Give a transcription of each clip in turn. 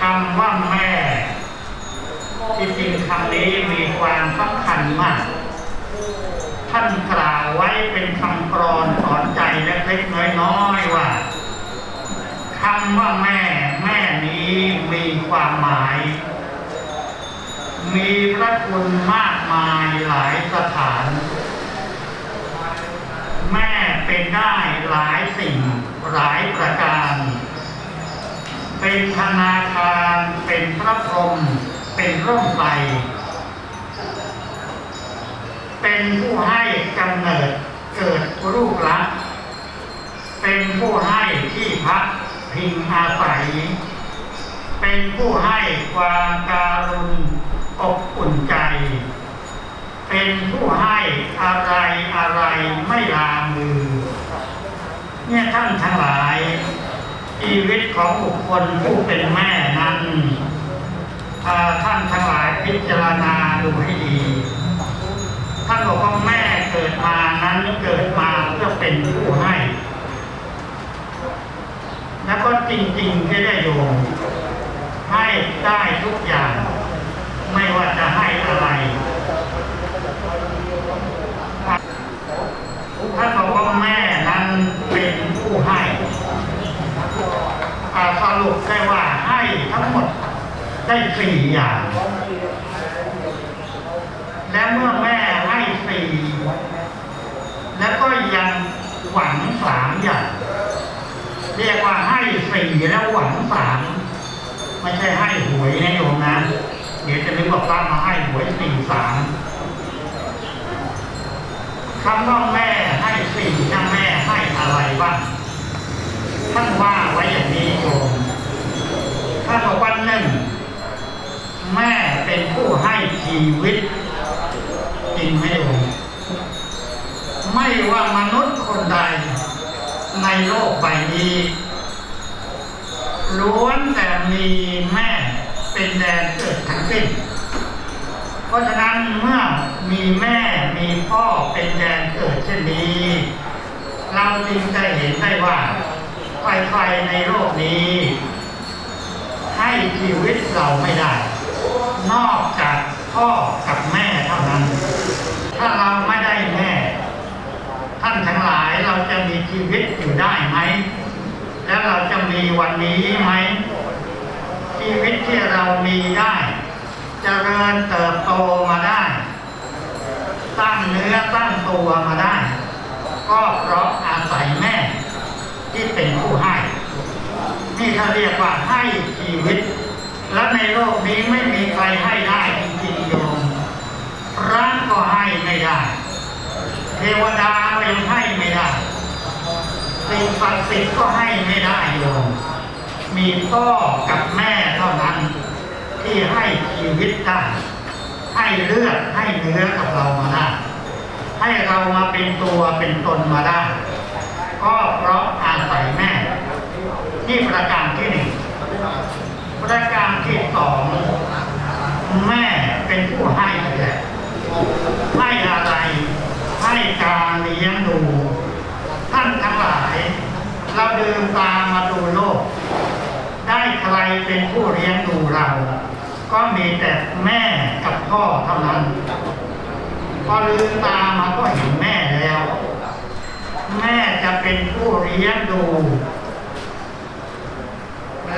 คำว่าแม่ที่จริงคำนี้มีความสำคัญมาก ท่านกล่าวไว้เป็นคำกรอนสอนใจเล็กๆน้อยๆว่าคำว่าแม่แม่นี้มีความหมาย มีพระคุณมากมายหลายสถาน แม่เป็นได้หลายสิ่งหลายประการ เป็นธนาคารเป็นพระพรหมเป็นร่มไทรเป็นผู้ให้กำเนิดเกิดรูปลักษณ์เป็นผู้ให้ที่พักพิงอาศัย เป็นผู้ให้ความการุณอบอุ่นใจ เป็นผู้ให้อะไรอะไรไม่ลามือ เนี่ยท่านทั้งหลาย ชีวิตของบุคคลผู้เป็นแม่นั้นอ่าท่านทั้งหลายพิจารณาดูให้ดี ท่านบอกว่าแม่เกิดมานั้นเกิดมาเพื่อเป็นผู้ให้ แล้วก็จริงๆที่ได้โยมให้ได้ทุกอย่าง ไม่ว่าจะให้อะไร ท่านบอกว่าแม่นั้นเป็นผู้ให้อ่าสรุปได้ว่าให้ทั้งหมดได้ สี่อย่าง และเมื่อแม่ให้สี่แล้วก็ยังหวังสามอย่าง เรียกว่าให้สี่แล้วหวังสามไม่ใช่ให้หวยนะโยมนะ เดี๋ยวจะนึกว่าพระมาให้หวยสี่สามคำว่าแม่ให้สี่ถ้าแม่ให้อะไรบ้างท่านว่าไว้อย่างนี้โยมท่านบอกว่าหนึ่ง เป็นผู้ให้ชีวิตจริงไหมโยมไม่ว่ามนุษย์คนใดในโลกใบนี้ล้วนแต่มีแม่เป็นแดนเกิดทั้งสิ้น เพราะฉะนั้นเมื่อมีแม่มีพ่อเป็นแดนเกิดเช่นนี้ เราจึงจะเห็นได้ว่าใครในโลกนี้ ให้ชีวิตเราไม่ได้ นอกจากพ่อกับแม่เท่านั้น ถ้าเราไม่ได้แม่ ท่านทั้งหลายเราจะมีชีวิตอยู่ได้ไหม แล้วเราจะมีวันนี้ไหม ชีวิตที่เรามีได้จเจริญเติบโตมาได้ ตั้งเนื้อตั้งตัวมาได้ ก็เพราะอาศัยแม่ ที่เป็นผู้ให้ นี่เขาเรียกว่าให้ชีวิต และในโลกนี้ไม่มีใครให้ได้จริงๆโยมพระก็ให้ไม่ได้ เทวดาก็ยังให้ไม่ได้สิ่งศักดิ์สิทธิ์ก็ให้ไม่ได้โยมมีพ่อกับแม่เท่านั้น ที่ให้ชีวิตได้ให้เลือดให้เนื้อกับเรามาได้ให้เรามาเป็นตัวเป็นตนมาได้ ก็เพราะอาศัยแม่นี่ประการที่หนึ่ง ประการที่ส องแม่เป็นผู้ให้แหละให้อะไร ให้การเลี้ยงดู ท่านทั้งหลาย เราเดินตามมาดูโลก ได้ใครเป็นผู้เลี้ยงดูเรา ก็มีแต่แม่กับพ่อเท่านั้นพอลืมตามาก็เห็นแม่แล้ว แม่จะเป็นผู้เลี้ยงดู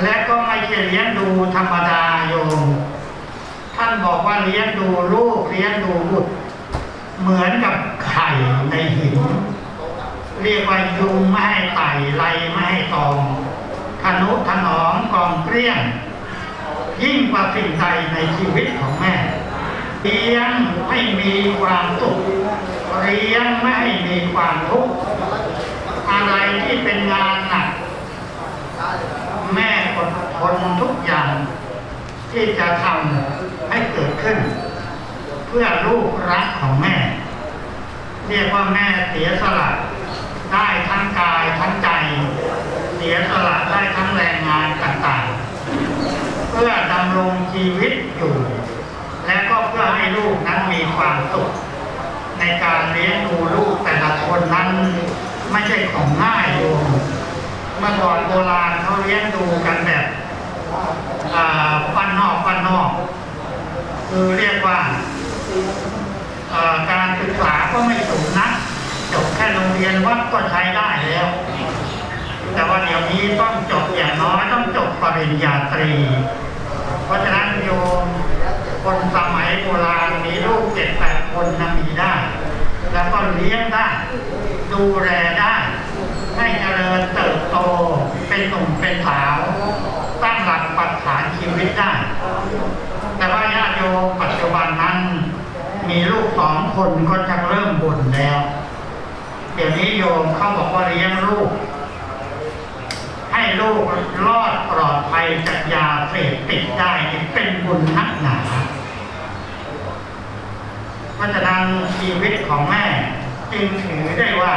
และก็ไม่ใช่เลี้ยงดูธรรมดาโยม ท่านบอกว่าเลี้ยงดูลูกเลี้ยงดูบุตร เหมือนกับไข่ในหิน เรียกว่ายุงไม่ให้ไต่ไรไม่ให้ตอมทนุถนอมกองเกลี้ยง ยิ่งกว่าสิ่งใดในชีวิตของแม่เลี้ยงให้มีความสุขเลี้ยงไม่ให้มีความทุกข์อะไรที่เป็นงานหนักแม่ นทุกอย่างที่จะทำให้เกิดขึ้น เพื่อลูกรักของแม่ เรียกว่าแม่เสียสละได้ทั้งกายทั้งใจ เสียสละได้ทั้งแรงงานต่างๆ เพื่อดำรงชีวิตอยู่ และก็เพื่อให้ลูกนั้นมีความสุขในการเลี้ยงดูลูกแต่ละคนนั้นไม่ใช่ของง่ายโยมเมื่อก่อนโบราณเขาเลี้ยงดูกันแบบ อ่าบ้านนอกบ้านนอก คือเรียกว่าการศึกษาก็ไม่สูงนักจบแค่โรงเรียนวัดก็ใช้ได้แล้ว แต่ว่าเดี๋ยวนี้ต้องจบอย่างน้อยต้องจบปริญญาตรี เพราะฉะนั้นโยมคนสมัยโบราณมีลูกเจ็ดแปดคนนะมีได้ แล้วก็เลี้ยงได้ ดูแลได้ ให้เจริญเติบโตเป็นหนุ่มเป็นสาวตั้งหลักปักฐาน ชีวิตได้ แต่ว่าญาติโยมปัจจุบันนั้น มีลูกสองคนก็จะเริ่มบ่นแล้ว เดี๋ยวนี้โยมเขาบอกว่าเลี้ยงลูก ให้ลูกรอดปลอดภัยจากยาเสพติดได้เป็นบุญนักหนาเพราะฉะนั้นชีวิตของแม่จึงถือได้ว่า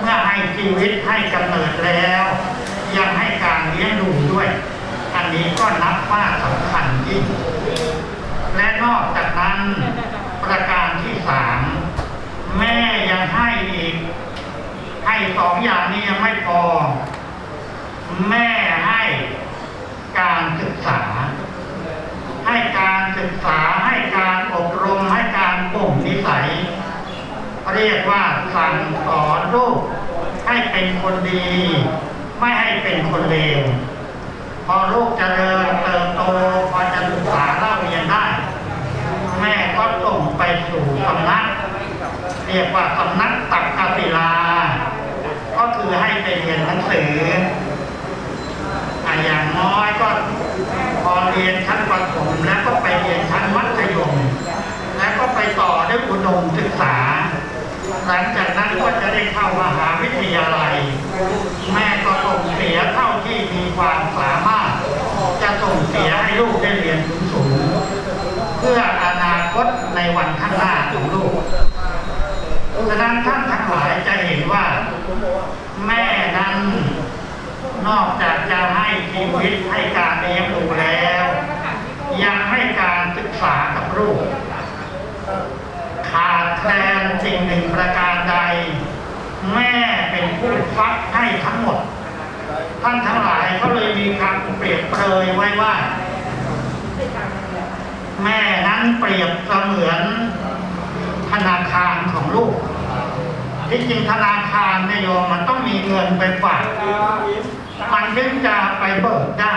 เมื่อให้ชีวิตให้กำเนิดแล้ว ยังให้การเลี้ยงดูด้วย อันนี้ก็นับว่าสำคัญยิ่ง และนอกจากนั้นประการที่สามแม่ยังให้อีก ให้สองอย่างนี้ยังไม่พอ แม่ให้การศึกษา ให้การศึกษาให้การอบรมให้การบ่มนิสัย เรียกว่าสั่งสอนลูกให้เป็นคนดี ไม่ให้เป็นคนเลว พอลูกเจริญเติบโตพอจะศึกษาเล่าเรียนได้ แม่ก็ส่งไปสู่สำนัก เรียกว่าสำนักตักกศิลา ก็คือให้ไปเรียนหนังสืออะอย่างน้อยก็พอเรียนชั้นประถมแล้วก็ไปเรียนชั้นมัธยม แล้วก็ไปต่อด้วยอุดมศึกษา หลังจากนั้นก็จะได้เข้ามหาวิทยาลัย แม่ก็ส่งเสียเท่าที่มีความสามารถ จะส่งเสียให้ลูกได้เรียนสูงเพื่ออนาคตในวันข้างหน้าของลูกฉะนั้นท่านทั้งหลายจะเห็นว่า แม่นั้น นอกจากจะให้ชีวิตให้การเลี้ยงดูแล้ว ยังให้การศึกษากับลูก ขาดแคลนสิ่งหนึ่งประการใด แม่เป็นผู้ฟักให้ทั้งหมด ท่านทั้งหลายเขาเลยมีคำเปรียบเปรยไว้ว่า แม่นั้นเปรียบเสมือนธนาคารของลูกที่จริงธนาคารนโยมมันต้องมีเงินไปฝากมันถึงจะไปเบิกได้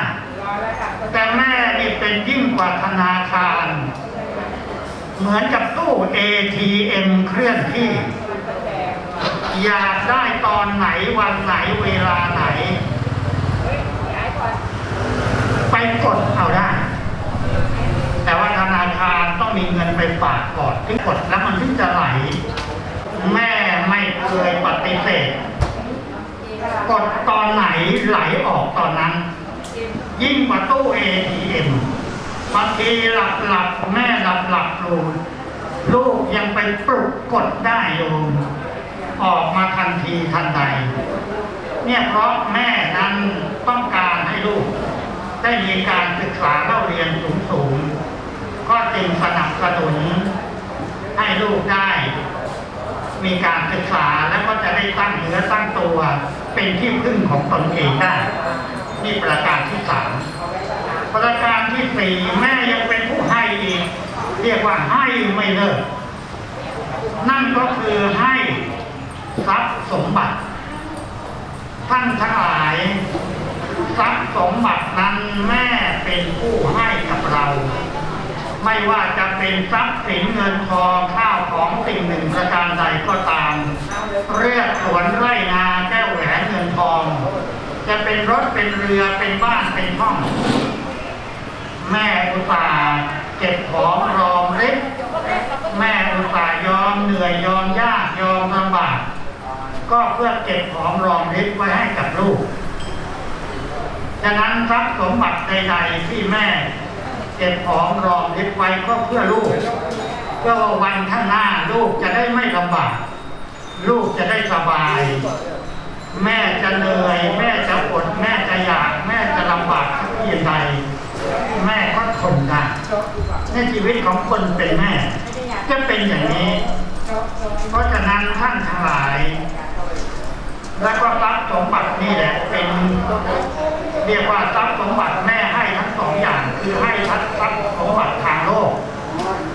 แต่แม่นี่เป็นยิ่งกว่าธนาคาร เหมือนกับตู้ ATM เคลื่อนที่ อยากได้ตอนไหนวันไหนเวลาไหน ไปกดเอาได้ แต่ว่าธนาคารต้องมีเงินไปฝากก่อนถึงกดแล้วมันถึงจะไหล แม่ไม่เคยปฏิเสธกดตอนไหนไหลออกตอนนั้น ยิ่งกว่าตู้ ATM ทีหลับหลับแม่หลับหลับลูกลูกยังไปปลุกกดได้โยมออกมาทันทีทันใด เนี่ยเพราะแม่นั้นต้องการให้ลูก ได้มีการศึกษาเล่าเรียนสูงสูงๆก็จึงสนับสนุนให้ลูกได้ มีการศึกษาแล้วก็จะได้ตั้งเนื้อตั้งตัว เป็นที่พึ่งของตนเองได้นี่ประการที่สาม ประการที่สี่แม่ยังเป็นผู้ให้อีกเรียกว่าให้ไม่เลิกนั่นก็คือให้ทรัพย์สมบัติ ท่านทั้งหลายทรัพย์สมบัตินั้นแม่เป็นผู้ให้กับเรา ไม่ว่าจะเป็นทรัพย์สินเงินทองข้าวของสิ่งหนึ่งประการใดก็ตาม เรียกสวนไร่นาแก้วแหวนเงินทอง จะเป็นรถเป็นเรือเป็นบ้านเป็นห้อง แม่อุตส่าห์เก็บหอมรอมริบแม่อุตส่าห์ยอมเหนื่อยยอมยากยอมลำบาก ก็เพื่อเก็บหอมรอมริบไว้ให้กับลูกฉะนั้นทรัพย์สมบัติใดๆที่แม่ เก็บหอมรอมริบไว้ก็เพื่อลูกเพื่อว่าวันข้างหน้าลูกจะได้ไม่ลำบาก ลูกจะได้สบาย แม่จะเหนื่อย แม่จะอดแม่จะอยาก แม่จะลำบากสักเพียงใด แม่ก็ทนได้ในชีวิตของคนเป็นแม่จะเป็นอย่างนี้ เพราะฉะนั้นท่านทั้งหลาย แล้วก็ทรัพย์สมบัตินี่แหละเป็นเรียกว่าทรัพย์สมบัติแม่ให้ทรัพย์ทรัพย์สมบัติทางโลก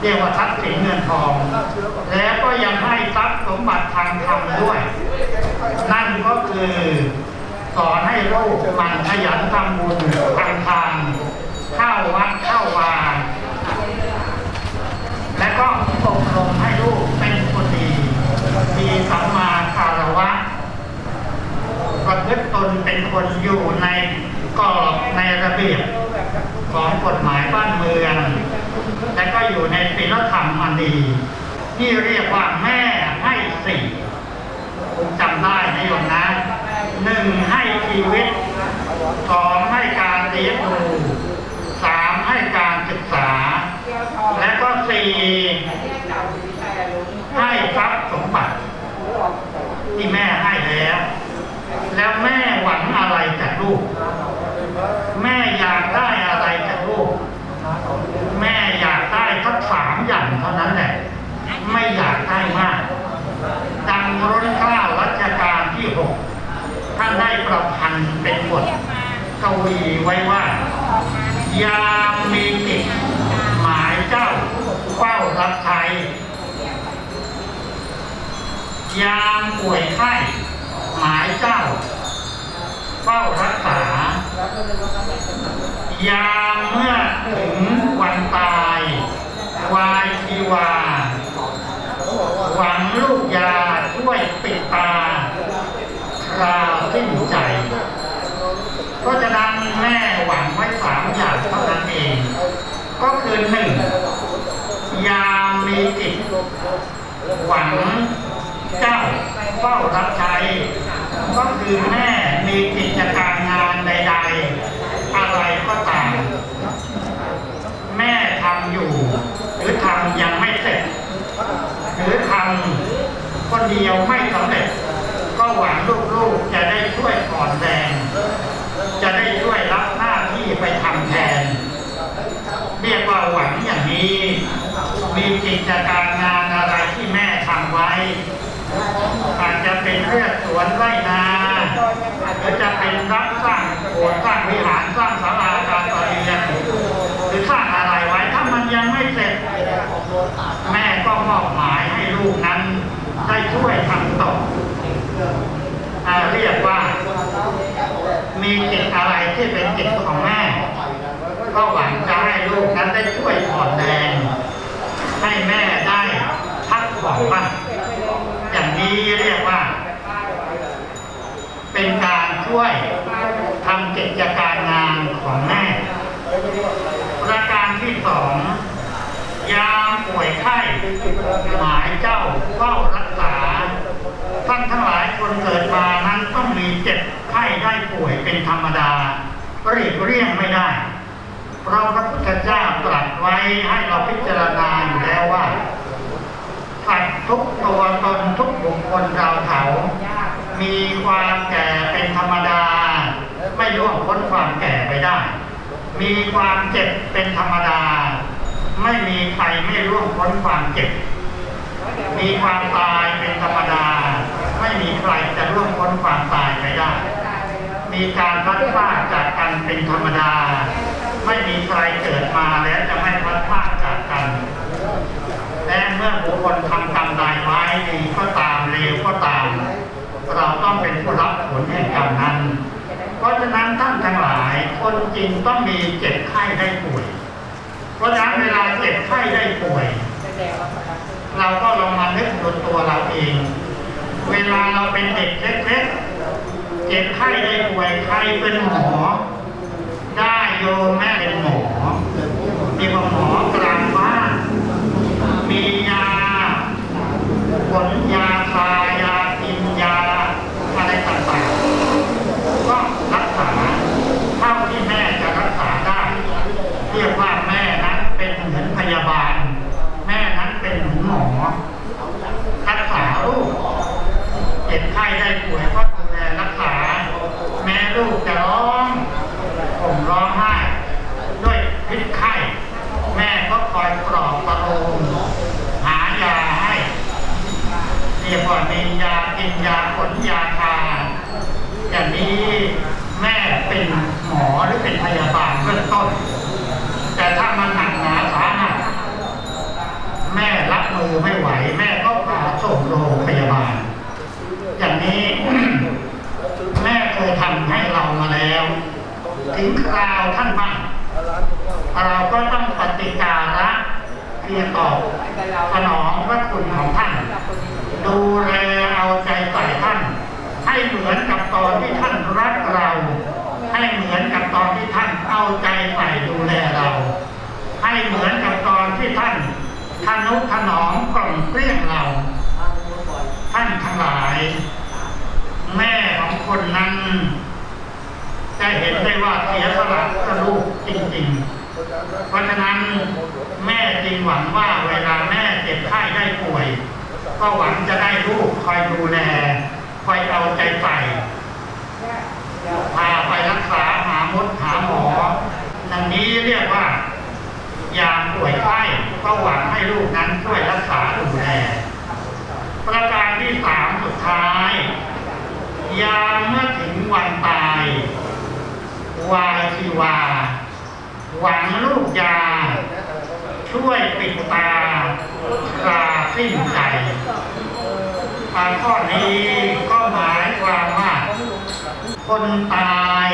เรียกว่าทรัพย์สินเงินทอง แล้วก็ยังให้ทรัพย์สมบัติทางธรรมด้วย นั่นก็คือสอนให้ลูกมันขยันทำบุญทำทานเข้า วัดเข้าวาและก็อบรมให้ลูกเป็นคนดี มีสัมมาคารวะประพฤติตนเป็นคนอยู่ในกรอบในระเบียบของกฎหมายบ้านเมือง และก็อยู่ในศีลธรรมอันดีที่เรียกว่าแม่ให้สี่ผมจำได้นะโยมนะหนึ่งให้ชีวิตสองให้การเลี้ยงดู ให้การศึกษา และก็สี่ให้ทรัพย์สมบัติ ที่แม่ให้แล้ว แล้วแม่หวังอะไรจากลูก แม่อยากได้อะไรจากลูก แม่อยากได้ทักสามอย่างเท่านั้นแหละ ไม่อยากได้มาก ดังร้นเกล้ารัชกาลที่หกท่านได้ประพันธ์เป็นบทกวีไว้ว่า ยา เฝ้ารับใช้ยามป่วยไข้ หมายเจ้า เฝ้ารักษา ยามเมื่อถึงวันตาย วายชีวา หวังลูกยาช่วยปิดตาคราวสิ้นใจก็จะนำแม่หวังไว้สามอย่างเท่านั้นเอง ก็คือหนึ่ง ยามมีจิตหวังเจ้าเฝ้ารับใช้ก็คือแม่มีกิจการงานใด ๆ อะไรก็ตามแม่ทำอยู่ หรือทำยังไม่เสร็จ หรือทำคนเดียวไม่สำเร็จ ก็หวังลูกๆจะได้ช่วยก่อนแรงจะได้ช่วยรับหน้าที่ไปทำแทน เรียกว่าหวังอย่างนี้ มีกิจการงานอะไรที่แม่ทำไว้ อาจจะเป็นเรื่องสวนไร่นาหรือจะเป็นรับสร้างโบสถ์สร้างวิหารสร้างศาลาการประเรียนหรือสร้างอะไรไว้ถ้ามันยังไม่เสร็จ แม่ก็มอบหมายให้ลูกนั้น ได้ช่วยทำต่ออ่าเรียกว่า มีจิตอะไรที่เป็นจิตของแม่ ก็หวังจะให้ลูกนั้นได้ช่วยผ่อนแรง ให้แม่ได้พักผ่อนบ้างอย่างนี้เรียกว่า เป็นการช่วยทำกิจการงานของแม่ ประการที่สองยามป่วยไข้หมายเจ้าเฝ้ารักษา ท่านทั้งหลายคนเกิดมานั้นต้องมีเจ็บไข้ได้ป่วยเป็นธรรมดาเรียกเรียงไม่ได้ เพราะพระพุทธเจ้าตรัสไว้ให้เราพิจารณาอยู่แล้วว่าสัตว์ทุกตัวตนทุกบุคคลเราเขามีความแก่เป็นธรรมดา ไม่ล่วงพ้นความแก่ไปได้ มีความเจ็บเป็นธรรมดา ไม่มีใครไม่ล่วงพ้นความเจ็บ มีความตายเป็นธรรมดา ไม่มีใครจะล่วงพ้นความตายไปได้ มีการพัดพลาดจากกันเป็นธรรมดา ไม่มีใครเกิดมาแล้วจะไม่พัดพลาดจากกัน และเมื่อบุคคลทำกรรมใดไว้ดีก็ตามเลวก็ตาม เราต้องเป็นผู้รับผลแห่งกรรมนั้น เพราะฉะนั้นท่านทั้งหลายคนจริงต้องมีเจ็บไข้ได้ป่วย เพราะฉะนั้นเวลาเจ็บไข้ได้ป่วย เราก็ลองมานึกดูตัวเราเอง เวลาเราเป็นเด็กเล็กๆเจ็บไข้ได้ป่วยใครเป็นหมอ ได้โยมแม่เป็นหมอมีว่าหมอกลางบ้านมียาผลยาทายากินยาอะไรต่างๆก็รักษาเท่าที่แม่จะรักษาได้เรียกว่าแม่นั้นเป็นเหมือนพยาบาล แม่นั้นเป็นเหมือนหมอรักษาลูกเจ็บไข้ได้ป่วยก็ จะผ่อนเองยากินยาผลยาทาอย่างนี้แม่เป็นหมอหรือเป็นพยาบาลเบื้องต้น แต่ถ้ามันหนักหนาสาหัสแม่รับมือไม่ไหว แม่ก็พาส่งโรงพยาบาล อย่างนี้แม่เคยทำให้เรามาแล้ว ถึงคราวท่านบ้างเราก็ต้องปฏิการะเพียงตอบสนองพระคุณของท่าน ดูแลเอาใจใส่ท่าน ให้เหมือนกับตอนที่ท่านรักเรา ให้เหมือนกับตอนที่ท่านเอาใจใส่ดูแลเรา ให้เหมือนกับตอนที่ท่านทนุถนอมกล่อมเกลี้ยงเรา ท่านทั้งหลาย แม่ของคนนั้นจะเห็นได้ว่าเสียสละกับลูกจริงๆ เพราะฉะนั้นแม่จึงหวังว่าเวลาแม่เจ็บไข้ได้ป่วย ก็หวังจะได้ลูกคอยดูแลคอยเอาใจใส่พาไปรักษาหามดหาหมอดังนี้เรียกว่ายามป่วยไข้ก็หวังให้ลูกนั้นช่วยรักษาดูแลประการที่สามสุดท้าย ยามเมื่อถึงวันตายวายชีวา หวังลูกยา ช่วยปิดตาคราสิ้นใจตามข้อนี้ก็หมายความว่า คนตาย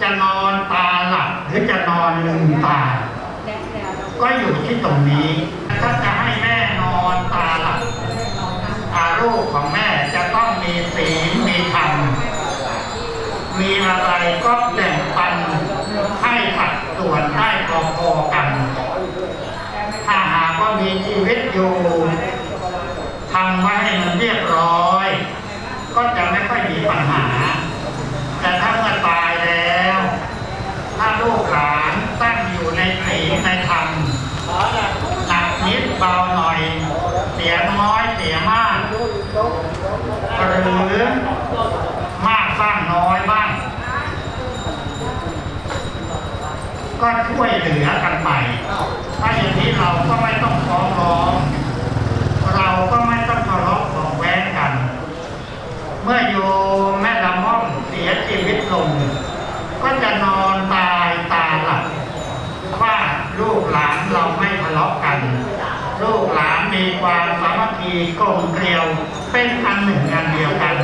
จะนอนตาหลับหรือจะนอนลืมตา ก็อยู่ที่ตรงนี้ถ้าจะให้แม่นอนตาหลับอาลูกของแม่จะต้องมีศีลมีธรรมมีอะไรก็แบ่งปันให้สัดส่วนได้พอๆกัน ว่ามีชีวิตอยู่ทำไว้ให้มันเรียบร้อย ก็จะไม่ค่อยมีปัญหา แต่ถ้าเมื่อตายแล้ว ถ้าลูกหลานตั้งอยู่ในศีลในธรรมหนักนิดเบาหน่อย เสียน้อยเสียมากหรือมากบ้างน้อยบ้าง ก็ช่วยเหลือกันไป ถ้าอย่างนี้เราก็ไม่ต้องร้อง เราก็ไม่ต้องทะเลาะเบอกแว้งกัน เมื่อโยมแม่ละม่อมเสียชีวิตลง ก็จะนอนตายตาหลับว่าลูกหลานเราไม่ทะเลาะกัน ลูกหลานมีความสามัคคีกลมเกลียว เป็นอันหนึ่งอันเดียวกัน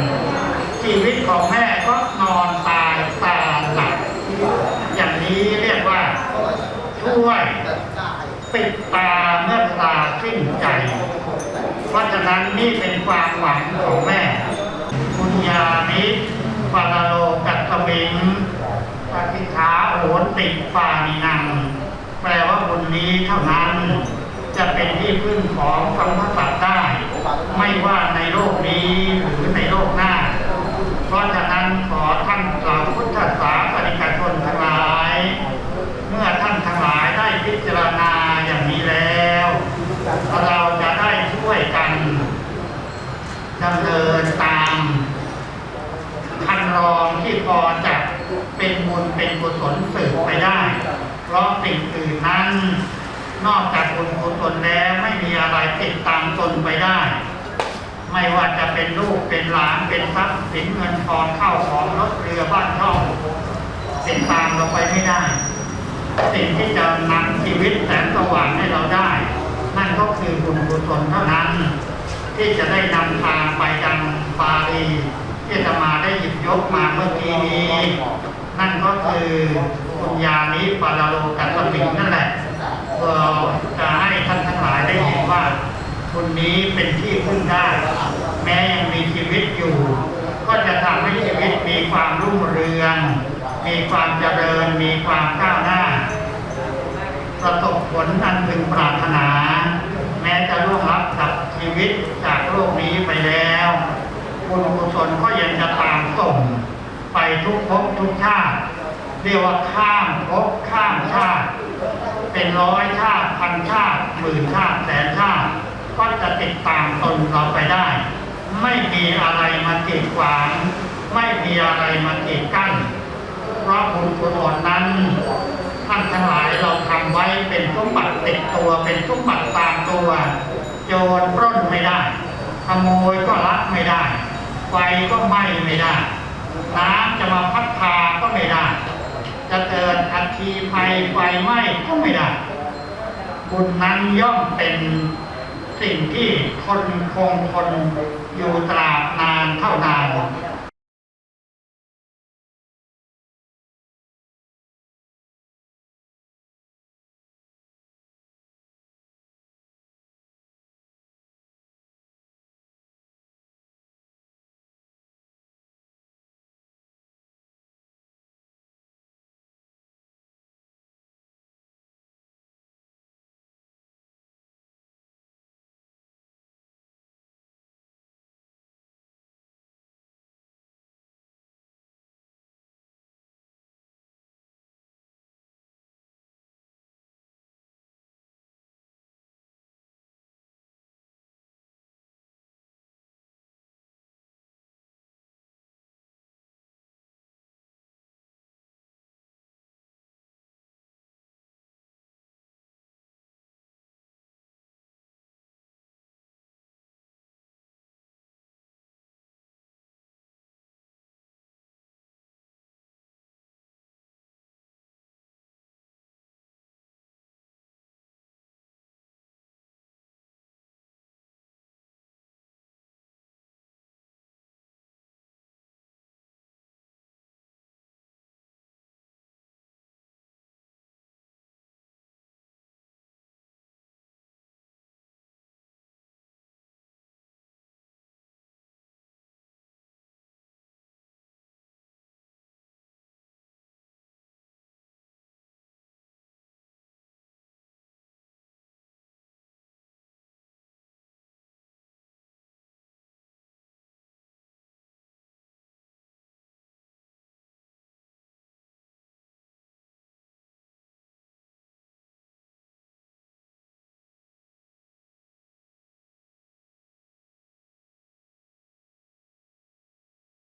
ชีวิตของแม่ก็นอนตายตาหลับ อย่างนี้เรียกว่า ช่วยปิดตาเมื่อตาสิ้นใจ เพราะฉะ นั้นนี่เป็นความหวังของแม่ คุณยานิปาลโลกัตตวิงปฏิฐาโหนติปานินัง แปลว่าบุญนี้เท่านั้น จะเป็นที่พึ่งของสัมพสัตว์ได้ ไม่ว่าในโลกนี้หรือในโลกหน้า เพราะฉะนั้นขอท่านเหล่าพุทธศาสนิกชนทั้งหลาย เมื่อท่านทั้งหลายได้พิจารณาอย่างนี้แล้วเราจะได้ช่วยกัน ดำเนินตามคันรองที่พอจะเป็นบุญเป็นกุศลสืบไปได้ เพราะสิ่งอื่นนั้น นอกจากบุญกุศลแล้วไม่มีอะไรติดตามตนไปได้ ไม่ว่าจะเป็นลูกเป็นหลานเป็นทรัพย์สินเงินทองเข้าของรถเรือบ้านช่องติดตามเราไปไม่ได้ สิ่งที่จะนำชีวิตแสนสว่างให้เราได้ นั่นก็คือบุญกุศลเท่านั้น ที่จะได้นำทางไปยังปาลีที่จะมาได้หยิบยกมาเมื่อกี้นี้ นั่นก็คือคุณยานิปาลโลกัสมิงนั่นแหละเพื่อจะให้ท่านทั้งหลายได้เห็นว่าคนนี้เป็นที่พึ่งได้ แม้ยังมีชีวิตอยู่ ก็จะทำให้ชีวิตมีความรุ่งเรือง มีความเจริญ มีความก้าวหน้า ประสบผลอันพึงปรารถนา แม้จะล่วงลับกับ ชีวิตจากโลกนี้ไปแล้วบุญกุศลก็ยังจะตามส่ง ไปทุกภพทุกชาติเรียกว่าข้ามภพข้ามชาติ เป็นร้อยชาติพันชาติหมื่นชาติแสนชาติ ก็จะติดตามตนเราไปได้ ไม่มีอะไรมาเกีดขวาง ไม่มีอะไรมาเกีดกั้นเพราะบุญกุศลนั้นท่านทั้งหลายเราทำไว้เป็นสมบัติติดตัวเป็นสมบัติตามตัว จรปล้นไม่ได้ ขโมยก็ลักไม่ได้ ไฟก็ไหม้ไม่ได้ น้ำจะมาพัดพาก็ไม่ได้ จะเกิดอัคคีภัยไฟไหม้ก็ไม่ได้ บุญนั้นย่อมเป็นสิ่งที่ทนคงทนอยู่ตราบนานเท่านาน